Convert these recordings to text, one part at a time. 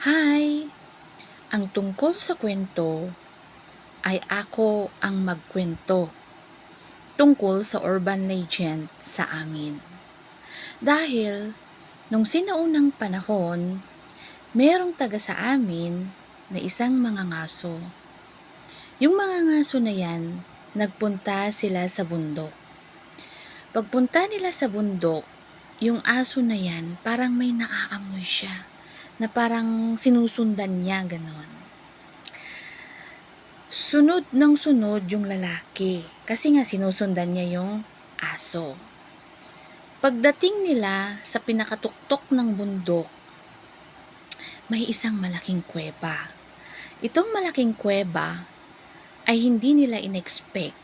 Hi! Ang tungkol sa kwento ay ako ang magkwento tungkol sa urban legend sa amin. Dahil nung sinaunang panahon, merong taga sa amin na isang mga ngaso. Yung mga ngaso na yan, nagpunta sila sa bundok. Pagpunta nila sa bundok, yung aso na yan, parang may naaamoy siya na parang sinusundan niya ganon. Sunod ng sunod yung lalaki kasi nga sinusundan niya yung aso. Pagdating nila sa pinakatuktok ng bundok, may isang malaking kuweba. Itong malaking kuweba ay hindi nila inexpect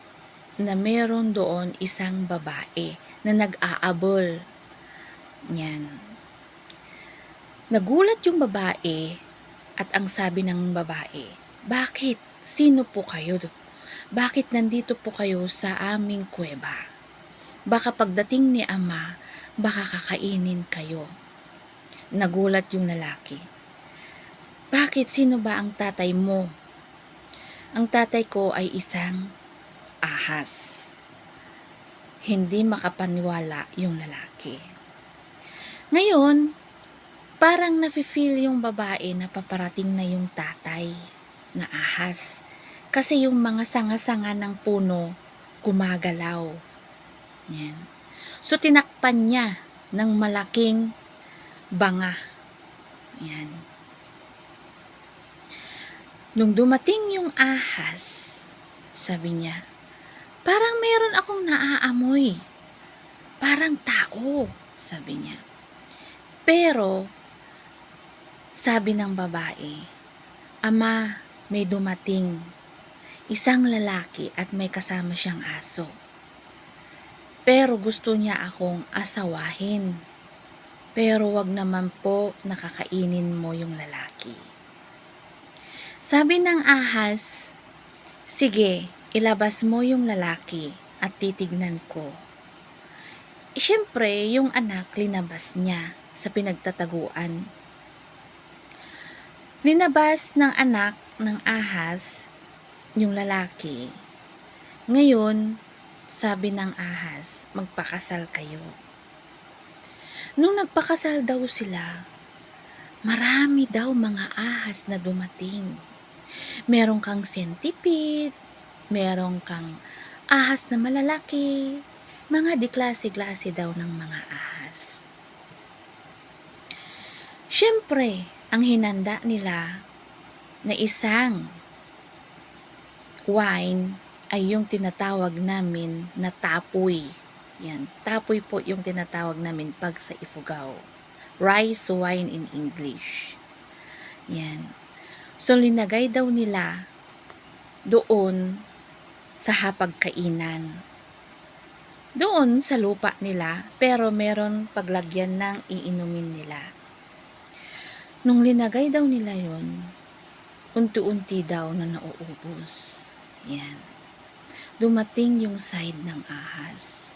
na meron doon isang babae na nag-aabol. Yan. Nagulat yung babae at ang sabi ng babae, Bakit? Sino po kayo? Bakit nandito po kayo sa aming kuweba? Baka pagdating ni ama, baka kakainin kayo. Nagulat yung lalaki. Bakit? Sino ba ang tatay mo? Ang tatay ko ay isang ahas. Hindi makapaniwala yung lalaki. Ngayon, parang nafe-feel yung babae na paparating na yung tatay na ahas. Kasi yung mga sanga-sanga ng puno gumagalaw. Yan. So tinakpan niya ng malaking banga. Yan. Nung dumating yung ahas, sabi niya, parang meron akong naaamoy. Parang tao, sabi niya. Pero, sabi ng babae, Ama, may dumating. Isang lalaki at may kasama siyang aso. Pero gusto niya akong asawahin. Pero wag naman po nakakainin mo yung lalaki. Sabi ng ahas, Sige, ilabas mo yung lalaki at titignan ko. Siyempre, yung anak linabas niya sa pinagtataguan. Linabas ng anak ng ahas yung lalaki. Ngayon, sabi ng ahas, magpakasal kayo. Nung nagpakasal daw sila, marami daw mga ahas na dumating. Meron kang centipede, meron kang ahas na malalaki, mga diklase-klase daw ng mga ahas. Siyempre, ang hinanda nila na isang wine ay yung tinatawag namin na tapoy. Yan, tapoy po yung tinatawag namin pag sa Ifugao. Rice wine in English. Yan. So, linagay daw nila doon sa hapagkainan. Doon sa lupa nila, pero meron paglagyan ng iinumin nila. Nung linagay daw nila yon, unti-unti daw na nauubos. Yan. Dumating yung side ng ahas.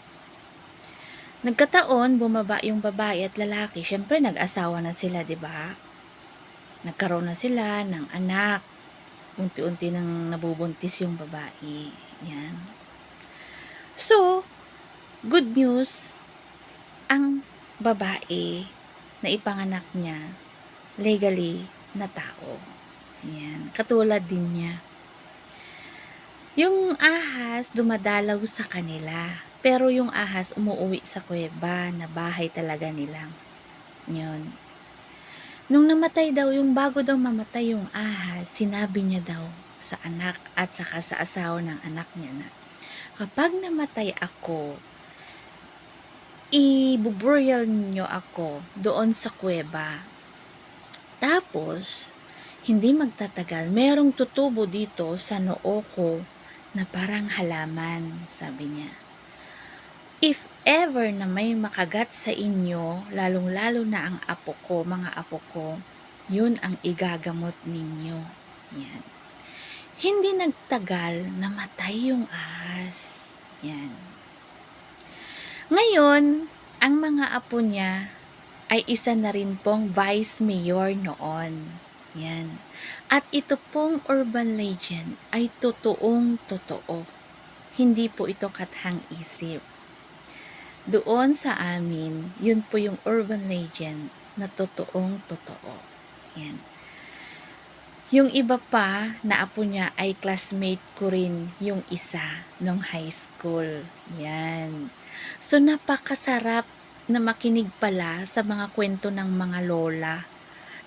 Nagkataon, bumaba yung babae at lalaki. Siyempre, nag-asawa na sila, di ba? Nagkaroon na sila ng anak. Unti-unti nang nabubuntis yung babae. Yan. So, good news, ang babae na ipanganak niya, legally na tao. Yan. Katulad din niya. Yung ahas dumadalaw sa kanila. Pero yung ahas umuwi sa kuweba na bahay talaga nilang. Yun. Nung namatay daw, yung bago daw mamatay yung ahas, sinabi niya daw sa anak at saka sa asawa ng anak niya na, kapag namatay ako, i-burial niyo ako doon sa kuweba. Tapos, hindi magtatagal, merong tutubo dito sa noo ko na parang halaman, sabi niya. If ever na may makagat sa inyo, lalong-lalo na ang apo ko, mga apo ko, yun ang igagamot ninyo. Yan. Hindi nagtagal, namatay yung ahas. Yan. Ngayon, ang mga apo niya ay isa na rin pong vice mayor noon. Yan. At ito pong urban legend ay totoong totoo. Hindi po ito kathang isip. Doon sa amin, yun po yung urban legend na totoong totoo. Yan. Yung iba pa na apo niya ay classmate ko rin yung isa nung high school. Yan. So napakasarap na makinig pala sa mga kwento ng mga lola.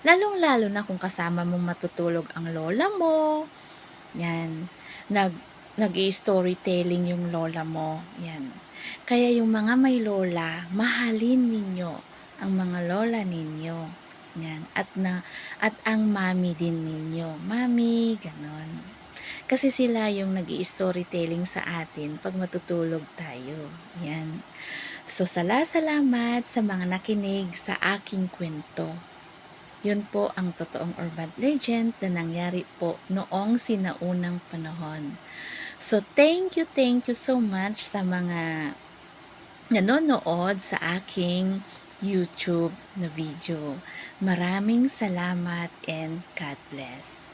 Lalong-lalo na kung kasama mong matutulog ang lola mo. Yan. Nag nag-storytelling yung lola mo. Yan. Kaya yung mga may lola, mahalin ninyo ang mga lola ninyo. Yan. At na at ang mami din ninyo. Mami, ganon. Kasi sila yung nag storytelling sa atin pag matutulog tayo. Yan. So, sala-salamat sa mga nakinig sa aking kwento. Yun po ang totoong urban legend na nangyari po noong sinaunang panahon. So, thank you, thank you so much sa mga nanonood sa aking YouTube na video. Maraming salamat and God bless.